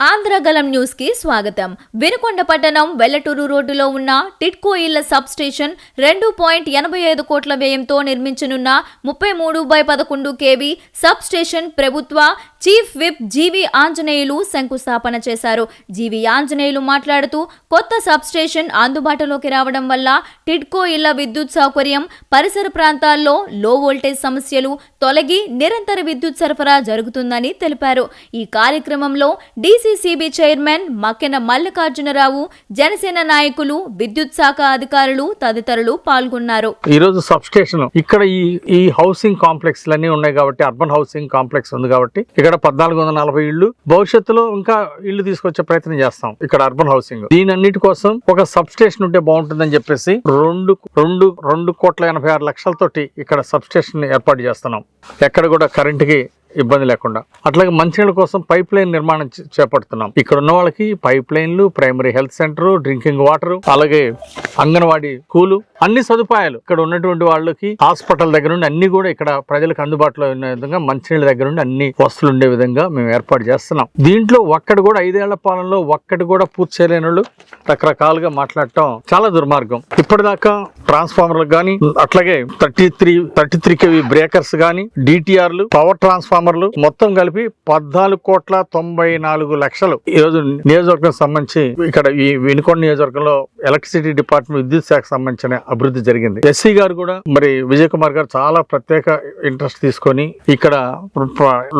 ఆంధ్రగలం న్యూస్కి స్వాగతం. వినుకొండ పట్టణం వెల్లటూరు రోడ్డులో ఉన్న టిట్కో ఇళ్ళ సబ్ స్టేషన్ రెండు పాయింట్ ఎనభై ఐదు కోట్ల వ్యయంతో నిర్మించనున్న ముప్పై మూడు బై పదకొండు కేవీ సబ్ స్టేషన్ ప్రభుత్వ చీఫ్ విప్ జీవి ఆంజనేయులు శంకుస్థాపన చేశారు. జీవి ఆంజనేయులు మాట్లాడుతూ కొత్త సబ్ స్టేషన్ అందుబాటులోకి రావడం వల్ల టిడ్కో ఇళ్ళ విద్యుత్ సౌకర్యం పరిసర ప్రాంతాల్లో లో వోల్టేజ్ సమస్యలు తొలగి నిరంతర విద్యుత్ సరఫరా జరుగుతుందని తెలిపారు. ఈ కార్యక్రమంలో డీసీసీబీ చైర్మన్ మక్కెన మల్లికార్జునరావు జనసేన నాయకులు విద్యుత్ శాఖ అధికారులు తదితరులు పాల్గొన్నారు. ఈ రోజు సబ్ స్టేషన్ ఇక్కడ ఈ ఈ హౌసింగ్ కాంప్లెక్స్ అన్ని ఉన్నాయి కాబట్టి అర్బన్ హౌసింగ్ కాంప్లెక్స్ ఉంది కాబట్టి ఇక్కడ పద్నాలుగు వందల నలభై ఇళ్ళు భవిష్యత్తులో ఇంకా ఇల్లు తీసుకొచ్చే ప్రయత్నం చేస్తాం. ఇక్కడ అర్బన్ హౌసింగ్. దీనన్నిటి కోసం ఒక సబ్ స్టేషన్ ఉంటే బాగుంటుందని చెప్పేసి రెండు రెండు రెండు కోట్ల ఎనభై ఆరు లక్షలతోటి ఇక్కడ సబ్ స్టేషన్ ఏర్పాటు చేస్తున్నాం. ఎక్కడ కూడా కరెంటుకి ఇబ్బంది లేకుండా. అట్లాగే మంచినీళ్ళ కోసం పైప్ లైన్ నిర్మాణం చేపడుతున్నాం. ఇక్కడ ఉన్న వాళ్ళకి పైప్ లైన్లు primary health centre drinking water అలాగే అంగన్వాడీ కూలు అన్ని సదుపాయాలు ఇక్కడ ఉన్నటువంటి వాళ్ళకి హాస్పిటల్ దగ్గర నుండి అన్ని కూడా ఇక్కడ ప్రజలకు అందుబాటులో ఉన్న విధంగా మంచినీళ్ళ దగ్గర నుండి అన్ని వస్తువులు ఉండే విధంగా మేము ఏర్పాటు చేస్తున్నాం. దీంట్లో ఒక్కటి కూడా ఐదేళ్ళ పాలనలో ఒక్కటి కూడా పూర్తి చేయలేని వాళ్ళు రకరకాలుగా మాట్లాడటం చాలా దుర్మార్గం. ఇప్పటిదాకా ట్రాన్స్ఫార్మర్లకు కానీ అట్లాగే thirty three thirty three KV breakers కానీ డిటిఆర్లు పవర్ ట్రాన్స్ఫార్మర్ ట్రాన్స్ఫార్మర్లు మొత్తం కలిపి పద్నాలుగు కోట్ల తొంభై నాలుగు లక్షలు. ఈ రోజు నియోజకవర్గం సంబంధించి ఇక్కడ ఈ వినుకొండ నియోజకవర్గంలో ఎలక్ట్రిసిటీ డిపార్ట్మెంట్ విద్యుత్ శాఖ సంబంధించిన అభివృద్ధి జరిగింది. ఎస్సీ గారు కూడా మరి విజయ్ కుమార్ గారు చాలా ప్రత్యేక ఇంట్రెస్ట్ తీసుకొని ఇక్కడ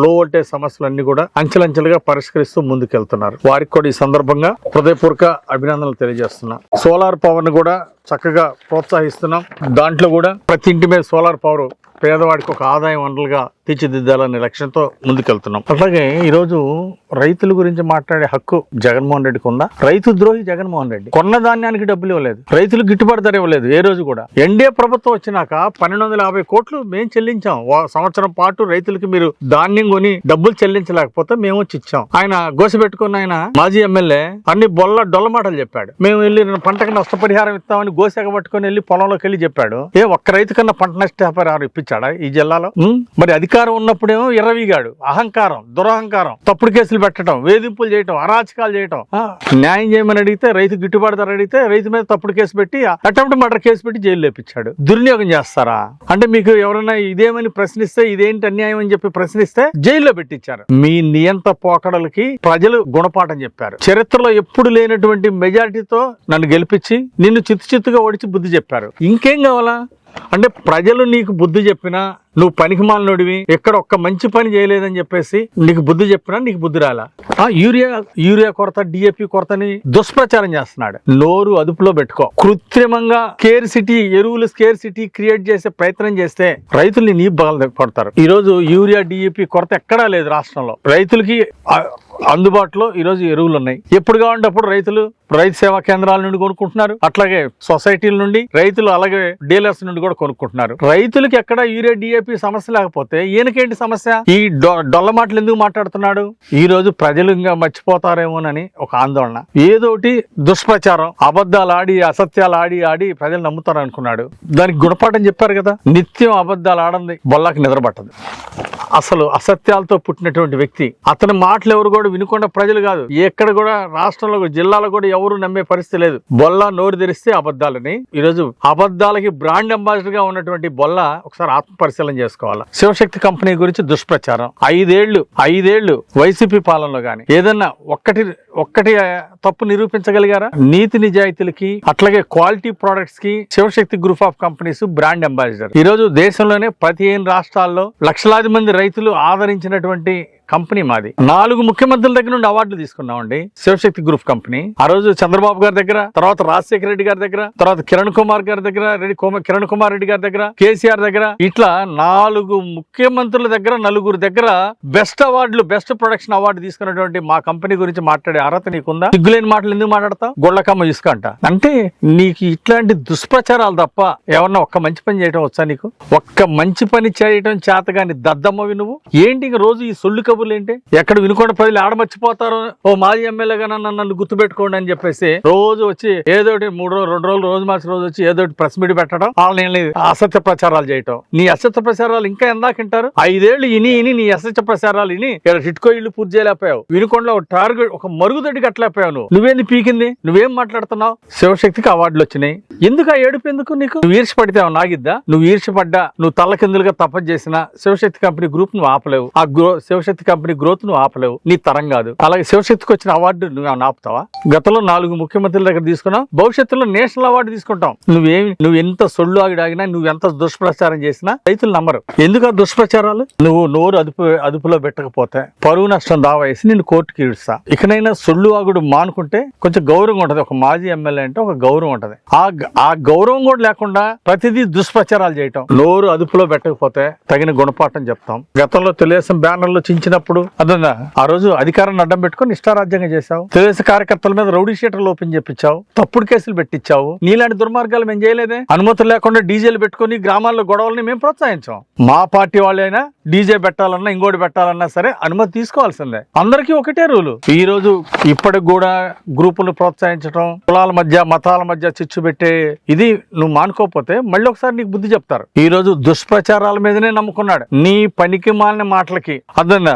లో వోల్టేజ్ సమస్యలన్నీ కూడా అంచెలంచెలుగా పరిష్కరిస్తూ ముందుకెళ్తున్నారు. వారికి కూడా ఈ సందర్భంగా హృదయపూర్వక అభినందనలు తెలియజేస్తున్నా. సోలార్ పవర్ను కూడా చక్కగా ప్రోత్సహిస్తున్నాం. దాంట్లో కూడా ప్రతి ఇంటి మీద సోలార్ పవర్ పేదవాడికి ఒక ఆదాయం వనరులుగా తీర్చిదిద్దాలనే లక్ష్యంతో ముందుకెళ్తున్నాం. అట్లాగే ఈరోజు రైతుల గురించి మాట్లాడే హక్కు జగన్మోహన్ రెడ్డికి ఉందా? రైతు ద్రోహి జగన్మోహన్ రెడ్డి. కొన్న ధాన్యానికి డబ్బులు ఇవ్వలేదు. రైతులు గిట్టుబాటు ధర ఇవ్వలేదు ఏ రోజు కూడా. ఎన్డీఏ ప్రభుత్వం వచ్చినాక పన్నెండు వందల యాభై కోట్లు మేము చెల్లించాం. సంవత్సరం పాటు రైతులకి మీరు ధాన్యం కొని డబ్బులు చెల్లించలేకపోతే మేము వచ్చి ఇచ్చాం. ఆయన గోసి పెట్టుకున్న ఆయన మాజీ ఎమ్మెల్యే అన్ని బొల్ల డొల్ల మాటలు చెప్పాడు. మేము వెళ్ళి పంటకు నష్టపరిహారం ఇస్తామని గోసెగ పట్టుకొని వెళ్ళి పొలంలోకి వెళ్ళి చెప్పాడు. ఏ ఒక్క రైతు కన్నా పంట నష్టపరిహారం ఇప్పించాడు. ఈ జిల్లాలో? మరి అధికారం ఉన్నప్పుడేమో ఎర్రవిగాడు అహంకారం దురహంకారం. తప్పుడు కేసులు పెట్టడం వేధింపులు చేయటం అరాచకాలు చేయటం. న్యాయం చేయమని అడిగితే రైతు గిట్టుబాటు ధర అడిగితే రైతు మీద తప్పుడు కేసు పెట్టి అటెంప్ట్ మర్డర్ కేసు పెట్టి జైలు లేపించాడు. దుర్వినియోగం చేస్తారా? అంటే మీకు ఎవరైనా ఇదేమని ప్రశ్నిస్తే ఇదేంటి అన్యాయం అని చెప్పి ప్రశ్నిస్తే జైల్లో పెట్టించారు. మీ నియంత పోకడలకి ప్రజలు గుణపాఠం చెప్పారు. చరిత్రలో ఎప్పుడు లేనటువంటి మెజారిటీతో నన్ను గెలిపించి నిన్ను చిత్తు చిత్తుగా ఓడిచి బుద్ధి చెప్పారు. ఇంకేం కావాలా? అంటే ప్రజలు నీకు బుద్ధి చెప్పినా నువ్వు పనికి మాలినోడివి ఎక్కడ ఒక్క మంచి పని చేయలేదని చెప్పేసి నీకు బుద్ధి చెప్పినా నీకు బుద్ధి రాలా? ఆ యూరియా యూరియా కొరత డిఏపి కొరతని దుష్ప్రచారం చేస్తున్నాడు. నోరు అదుపులో పెట్టుకో. కృత్రిమంగా స్కేర్ సిటీ ఎరువులు స్కేర్ సిటీ క్రియేట్ చేసే ప్రయత్నం చేస్తే రైతుల్ని నీ బాగా పడతారు ఈ రోజు యూరియా డిఏపి కొరత ఎక్కడా లేదు రాష్ట్రంలో. రైతులకి అందుబాటులో ఈరోజు ఎరువులు ఉన్నాయి. ఎప్పుడు కావాలంటే అప్పుడు రైతులు రైతు సేవా కేంద్రాల నుండి కొనుక్కుంటున్నారు. అట్లాగే సొసైటీల నుండి రైతులు అలాగే డీలర్స్ నుండి కూడా కొనుక్కుంటున్నారు. రైతులకు ఎక్కడ యూరియా డిఏపి సమస్య లేకపోతే ఈయనకేంటి సమస్య? ఈ డొ- డొల్ల మాటలు ఎందుకు మాట్లాడుతున్నాడు? ఈ రోజు ప్రజలు ఇంకా మర్చిపోతారేమోనని ఒక ఆందోళన. ఏదోటి దుష్ప్రచారం అబద్ధాలు ఆడి అసత్యాలు ఆడి ఆడి ప్రజలు నమ్ముతారు అనుకున్నాడు దానికి గుణపాఠం చెప్పారు కదా నిత్యం అబద్ధాలు ఆడంది బొల్లాకి నిద్రపట్టదు అసలు అసత్యాలతో పుట్టినటువంటి వ్యక్తి. అతని మాటలు ఎవరు కూడా వినుకుండా ప్రజలు కాదు. ఎక్కడ కూడా రాష్ట్రంలో జిల్లాలో కూడా ఎవరు నమ్మే పరిస్థితి లేదు. బొల్ల నోరు తెరిస్తే అబద్ధాలని. ఈరోజు అబద్ధాలకి బ్రాండ్ అంబాసిడర్గా ఉన్నటువంటి బొల్ల ఒకసారి ఆత్మ పరిశీలన చేసుకోవాలి? శివశక్తి కంపెనీ గురించి దుష్ప్రచారం. ఐదేళ్ళు ఐదేళ్ళు వైసీపీ పాలనలో గాని. ఏదన్నా ఒక్కటి ఒక్కటి తప్పు నిరూపించగలిగారా? నీతి నిజాయితీలకి అట్లాగే quality ప్రొడక్ట్స్కి Shivashakti group of companies brand ambassador. ఈ రోజు దేశంలోనే పదిహేను రాష్ట్రాల్లో లక్షలాది మంది రైతులు ఆదరించినటువంటి కంపెనీ మాది. నాలుగు ముఖ్యమంత్రుల దగ్గర నుండి అవార్డులు తీసుకున్నామండి. Shivashakti group company. ఆ రోజు చంద్రబాబు గారి దగ్గర తర్వాత రాజశేఖర రెడ్డి గారి దగ్గర తర్వాత కిరణ్ కుమార్ గారి దగ్గర రెడ్డి కోమ- కిరణ్ కుమార్ రెడ్డి గారి దగ్గర కేసీఆర్ దగ్గర. ఇట్లా నాలుగు ముఖ్యమంత్రుల దగ్గర నలుగురు దగ్గర బెస్ట్ అవార్డులు బెస్ట్ ప్రొడక్షన్ అవార్డు తీసుకున్నటువంటి మా కంపెనీ గురించి మాట్లాడే అర్హత నీకుందా? సిగ్గులేని మాటలు ఎందుకు మాట్లాడతావు? గొళ్ళకమ్మ ఇసుక అంట. అంటే నీకు ఇట్లాంటి దుష్ప్రచారాలు తప్ప ఏమన్నా ఒక్క మంచి పని చేయడం వచ్చా నీకు? ఒక్క మంచి పని చేయడం చేతగాని దద్దమ్మవి నువ్వు? ఏంటి రోజు ఈ సొల్లు కబుర్లు ఏంటి? ఎక్కడ వినుకొండ ప్రజలు ఆడ మర్చిపోతారు ఓ మాజీ ఎమ్మెల్యేగా నన్ను నన్ను గుర్తుపెట్టుకోండి అని చెప్పేసి రోజు వచ్చి ఏదోటి మూడు రోజులు రెండు రోజులు రోజు మార్చి రోజు వచ్చి ఏదోటి ప్రెస్ మీట్ పెట్టడం వాళ్ళని అసత్య ప్రచారాలు చేయటం. నీ అసత్య ప్రచారాలు ఇంకా ఎందాకంటారు ఐదేళ్ళు ఇని ఇని నీ అసత్య ప్రచారాలు ఇని ఇక్కడ టిట్కో ఇల్లు పూర్తి చేయలేకపోయావు. వినుకొండలో ఒక టార్గెట్ ఒక మరుగుదొడ్డి కట్టలేకపోయావు నువ్వు. నువ్వేంది పీకింది? నువ్వేం మాట్లాడుతున్నావు? శివశక్తికి అవార్డులు వచ్చినాయి. ఎందుకు ఆ ఏడుపు ఎందుకు నీకు? నువ్వు ఈర్ష పడితే నాగిద్దా నువ్వు ఈర్షపడ్డా నువ్వు తల్లకిందులుగా తపస్సు చేసిన శివశక్తి కంపెనీ గ్రూప్ నువ్వు ఆపలేవు. ఆ శివశక్తి కంపెనీ గ్రోత్ నువ్వు ఆపలేవు. నీ తరం కాదు. అలాగే శివశక్తికి వచ్చిన అవార్డు నువ్వు ఆపుతావా? గతంలో నాలుగు ముఖ్యమంత్రుల దగ్గర తీసుకున్నావు భవిష్యత్తులో నేషనల్ అవార్డు తీసుకుంటాం. నువ్వేమి నువ్వు ఎంత సొళ్ళు ఆగిడాగినా నువ్వు ఎంత దుష్ప్రచారం చేసినా రైతులు నమ్మరు. ఎందుకు ఆ దుష్ప్రచారాలు? నువ్వు నోరు అదుపు అదుపులో పెట్టకపోతే పరువు నష్టం దావా వేసి నేను కోర్టుకి ఇడుస్తా ఇకనైనా సొళ్ళు ఆగుడు మానుకుంటే కొంచెం గౌరవం ఉంటది. ఒక మాజీ ఎమ్మెల్యే అంటే ఒక గౌరవం ఉంటది. ఆ ఆ గౌరవం కూడా లేకుండా ప్రతిదీ దుష్ప్రచారాలు చేయటం. నోరు అదుపులో పెట్టకపోతే తగిన గుణపాఠం చెప్తాం. గతంలో తెలుగుదేశం చించిన చేసినప్పుడు? అదన్నా ఆ రోజు అధికారాన్ని అడ్డం పెట్టుకుని నిష్ఠారాజ్యంగా చేశావు. తెలుగుదేశం కార్యకర్తల మీద రౌడీ షీటర్లు ఓపెన్ తప్పుడు కేసులు పెట్టించావు. నీలాంటి దుర్మార్గాలు మేము చేయలేదే. అనుమతులు లేకుండా డీజేలు పెట్టుకొని గ్రామాల్లో గొడవల్ని మేము ప్రోత్సహించాం. మా పార్టీ వాళ్ళైనా డీజే పెట్టాలన్నా ఇంకోటి పెట్టాలన్నా సరే అనుమతి తీసుకోవాల్సిందే. అందరికీ ఒకటే రూలు. ఈ రోజు ఇప్పటికి కూడా గ్రూపులు ప్రోత్సహించడం కులాల మధ్య మతాల మధ్య చిచ్చు పెట్టే ఇది నువ్వు మానుకోకపోతే మళ్ళీ ఒకసారి నీకు బుద్ధి చెప్తారు. ఈ రోజు దుష్ప్రచారాల మీదనే నమ్ముకున్నాడు. నీ పనికి మాలిన మాటలకి. అదన్నా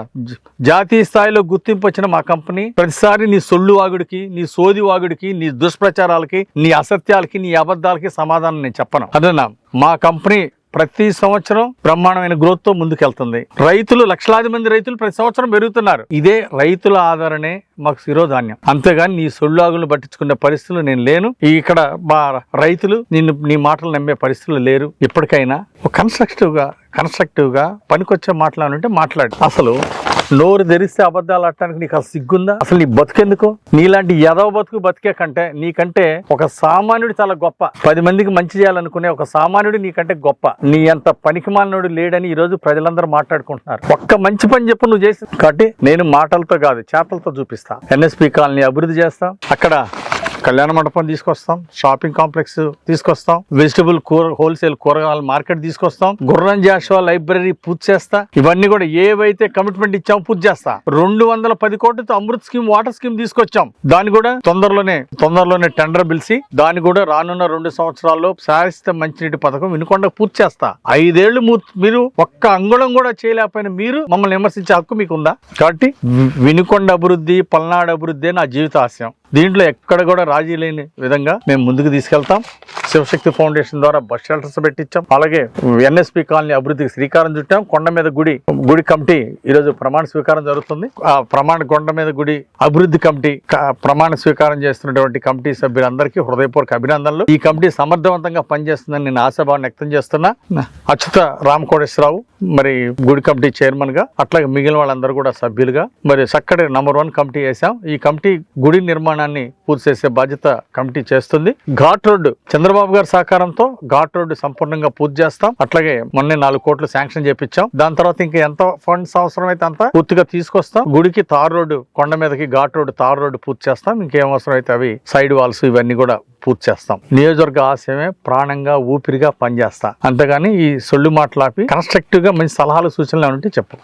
జాతీయ స్థాయిలో గుర్తింపు వచ్చిన మా కంపెనీ ప్రతిసారి నీ సొల్లు వాగుడికి నీ సోది వాగుడికి నీ దుష్ప్రచారాలకి నీ అసత్యాలకి నీ అబద్ధాలకి సమాధానం నేను చెప్పను. అదన్నా మా కంపెనీ ప్రతి సంవత్సరం బ్రహ్మాండమైన గ్రోత్తో ముందుకెళ్తుంది. రైతులు లక్షలాది మంది రైతులు ప్రతి సంవత్సరం పెరుగుతున్నారు. ఇదే రైతుల ఆధారనే మాకు శిరోధాన్యం. అంతేగాని నీ సొల్లాగులు పట్టించుకునే పరిస్థితులు నేను లేను. ఇక్కడ మా రైతులు నిన్ను నీ మాటలు నమ్మే పరిస్థితులు లేరు. ఇప్పటికైనా ఒక కన్స్ట్రక్టివ్గా కన్స్ట్రక్టివ్గా పనికొచ్చే మాట్లాడుంటే మాట్లాడు. అసలు నోరు తెరిస్తే అబద్ధాలు ఆడటానికి నీకు అసలు సిగ్గుందా? అసలు నీ బతుకెందుకు? నీలాంటి యదవ బతుకు బతికే కంటే నీకంటే ఒక సామాన్యుడు చాలా గొప్ప. పది మందికి మంచి చేయాలనుకునే ఒక సామాన్యుడు నీకంటే గొప్ప. నీ అంత పనికిమాలినోడు లేడని ఈ రోజు ప్రజలందరూ మాట్లాడుకుంటున్నారు. ఒక్క మంచి పని చెప్పు నువ్వు చేసి కాబట్టి నేను మాటలతో కాదు చేతలతో చూపిస్తా. ఎన్ఎస్పి కాలనీ అభివృద్ధి చేస్తా. అక్కడ కళ్యాణ మండపం తీసుకొస్తాం షాపింగ్ కాంప్లెక్స్ తీసుకొస్తాం వెజిటబుల్ కూర హోల్సేల్ కూరగాయల మార్కెట్ తీసుకొస్తాం గుర్రం జాషువా లైబ్రరీ పూర్తి చేస్తా. ఇవన్నీ కూడా ఏవైతే కమిట్మెంట్ ఇచ్చామో పూర్తి చేస్తా. రెండు వందల పది కోట్లతో అమృత్ స్కీమ్ వాటర్ స్కీమ్ తీసుకొచ్చాం. దాన్ని కూడా తొందరలోనే తొందరలోనే టెండర్ పిలిచి దాన్ని కూడా రానున్న రెండు సంవత్సరాల్లో శాశ్వత మంచినీటి పథకం వినుకొండ పూర్తి చేస్తా. ఐదేళ్ళు మీరు ఒక్క అంగుళం కూడా చేయలేకపోయిన మీరు మమ్మల్ని విమర్శించే హక్కు మీకు ఉందా కాబట్టి వినుకొండ అభివృద్ధి పల్నాడు అభివృద్ధి నా జీవిత ఆశయం. దీంట్లో ఎక్కడ కూడా రాజీ లేని విధంగా మేము ముందుకు తీసుకెళ్తాం. శివశక్తి ఫౌండేషన్ ద్వారా బస్ షెల్టర్స్ పెట్టించాం. అలాగే ఎన్ఎస్పి కాలనీ అభివృద్ధికి శ్రీకారం చుట్టాం. కొండ మీద గుడి గుడి కమిటీ ఈరోజు ప్రమాణ స్వీకారం జరుగుతుంది. ఆ ప్రమాణ కొండ మీద గుడి అభివృద్ధి కమిటీ ప్రమాణ స్వీకారం చేస్తున్నటువంటి కమిటీ సభ్యులందరికీ హృదయపూర్వక అభినందనలు. ఈ కమిటీ సమర్థవంతంగా పనిచేస్తుందని నేను ఆశాభావం వ్యక్తం చేస్తున్నా. అచ్యుత రామకోటేశ్వరరావు మరి గుడి కమిటీ చైర్మన్గా అట్లాగే మిగిలిన వాళ్ళందరూ కూడా సభ్యులుగా మరి చక్కటి నంబర్ వన్ కమిటీ వేసాం ఈ కమిటీ గుడి నిర్మాణాన్ని పూర్తి చేసే బాధ్యత కమిటీ చేస్తుంది. ఘాట్ రోడ్డు చంద్రబాబు గారి సహకారంతో ఘాట్ రోడ్డు సంపూర్ణంగా పూర్తి చేస్తాం. అట్లాగే మొన్నే నాలుగు కోట్లు శాంక్షన్ చేపించాం. దాని తర్వాత ఇంకా ఎంత ఫండ్స్ అవసరమైతే అంత పూర్తిగా తీసుకొస్తాం. గుడికి తార్ రోడ్డు కొండ మీదకి ఘాట్ రోడ్డు తార్ రోడ్డు పూర్తి చేస్తాం. ఇంకేం అవసరం అయితే అవి సైడ్ వాల్స్ ఇవన్నీ కూడా పూర్తి చేస్తాం. నియోజకవర్గ ఆశయమే ప్రాణంగా ఊపిరిగా పనిచేస్తా. అంతేగాని ఈ సొల్లు మాటలాపి కన్స్ట్రక్టివ్గా మంచి సలహాలు సూచనలు ఏమంటే చెప్పు.